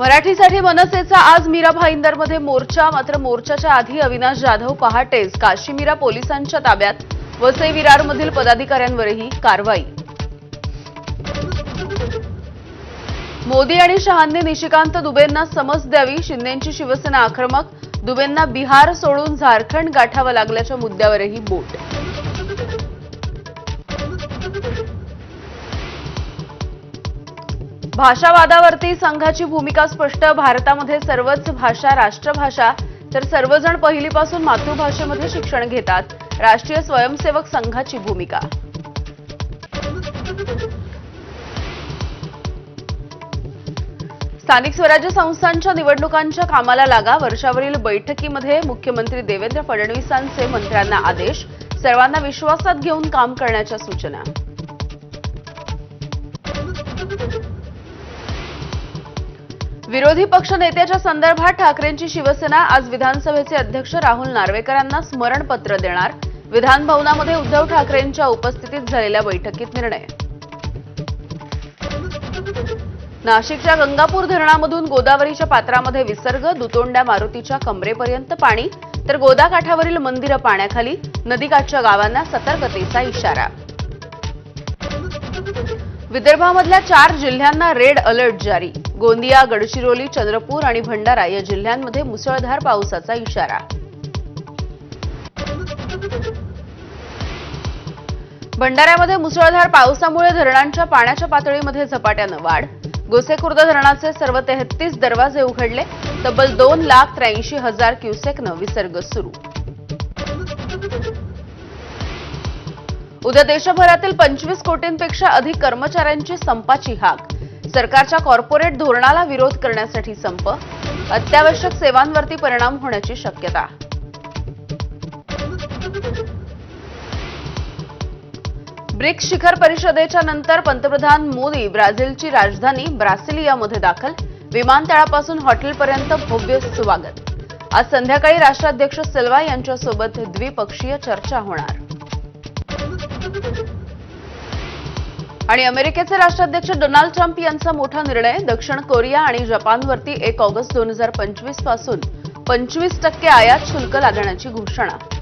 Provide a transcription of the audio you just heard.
मराठीसाठी मनसेचा आज मीरा भाईंदरमध्ये मोर्चा मात्र मोर्चाच्या आधी अविनाश जाधव पहाटेच काशीमीरा पोलिसांच्या ताब्यात. वसई विरारमधील पदाधिकाऱ्यांवरही कारवाई. मोदी आणि शहांनी निशिकांत दुबेंना समज द्यावी शिंदेची शिवसेना आक्रमक दुबेंना बिहार सोडून झारखंड गाठावं लागल्याच्या मुद्द्यावरही बोट. भाषावादावरती संघाची भूमिका स्पष्ट. भारतामध्ये सर्वच भाषा राष्ट्रभाषा तर सर्वजण पहिलीपासून मातृभाषेमध्ये शिक्षण घेतात. राष्ट्रीय स्वयंसेवक संघाची भूमिका. स्थानिक स्वराज्य संस्थांच्या निवडणुकांच्या कामाला लागा. वर्षावरील बैठकीमध्ये मुख्यमंत्री देवेंद्र फडणवीसांचे मंत्र्यांना आदेश. सर्वांना विश्वासात घेऊन काम करण्याच्या सूचना. विरोधी पक्ष नेत्याच्या संदर्भात ठाकरेंची शिवसेना आज विधानसभेचे अध्यक्ष राहुल नार्वेकरांना स्मरणपत्र देणार. विधानभवनामध्ये उद्धव ठाकरेंच्या उपस्थितीत झालेल्या बैठकीत निर्णय. नाशिकच्या गंगापूर धरणामधून गोदावरीच्या पात्रामध्ये विसर्ग दुतोंड्या मारुतीच्या कमरेपर्यंत पाणी तर गोदाकाठावरील मंदिरं पाण्याखाली नदीकाठच्या गावांना सतर्कतेचा इशारा. विदर्भामधल्या चार जिल्ह्यांना रेड अलर्ट जारी. गोंदिया गडचिरोली चंद्रपूर आणि भंडारा या जिल्ह्यांमध्ये मुसळधार पावसाचा इशारा. भंडाऱ्यामध्ये मुसळधार पावसामुळे धरणांच्या पाण्याच्या पातळीमध्ये झपाट्यानं वाढ. गोसेखुर्द धरणाचे सर्व तेहतीस दरवाजे उघडले तब्बल दोन लाख त्र्याऐंशी हजार क्युसेकनं विसर्ग सुरू. उद्या देशभरातील पंचवीस कोटींपेक्षा अधिक कर्मचाऱ्यांची संपाची हाक. सरकारच्या कॉर्पोरेट धोरणाला विरोध करण्यासाठी संप अत्यावश्यक सेवांवरती परिणाम होण्याची शक्यता. ब्रिक्स शिखर परिषदेच्या नंतर पंतप्रधान मोदी ब्राझीलची राजधानी ब्रासिलियामध्ये दाखल विमानतळापासून हॉटेलपर्यंत भव्य स्वागत. आज संध्याकाळी राष्ट्राध्यक्ष सिल्वा यांच्यासोबत द्विपक्षीय चर्चा होणार. आणि अमेरिकेचे राष्ट्राध्यक्ष डोनाल्ड ट्रम्प यांचा मोठा निर्णय दक्षिण कोरिया आणि जपानवरती एक ऑगस्ट दोन हजार पंचवीसपासून पंचवीस टक्के आयात शुल्क लादण्याची घोषणा.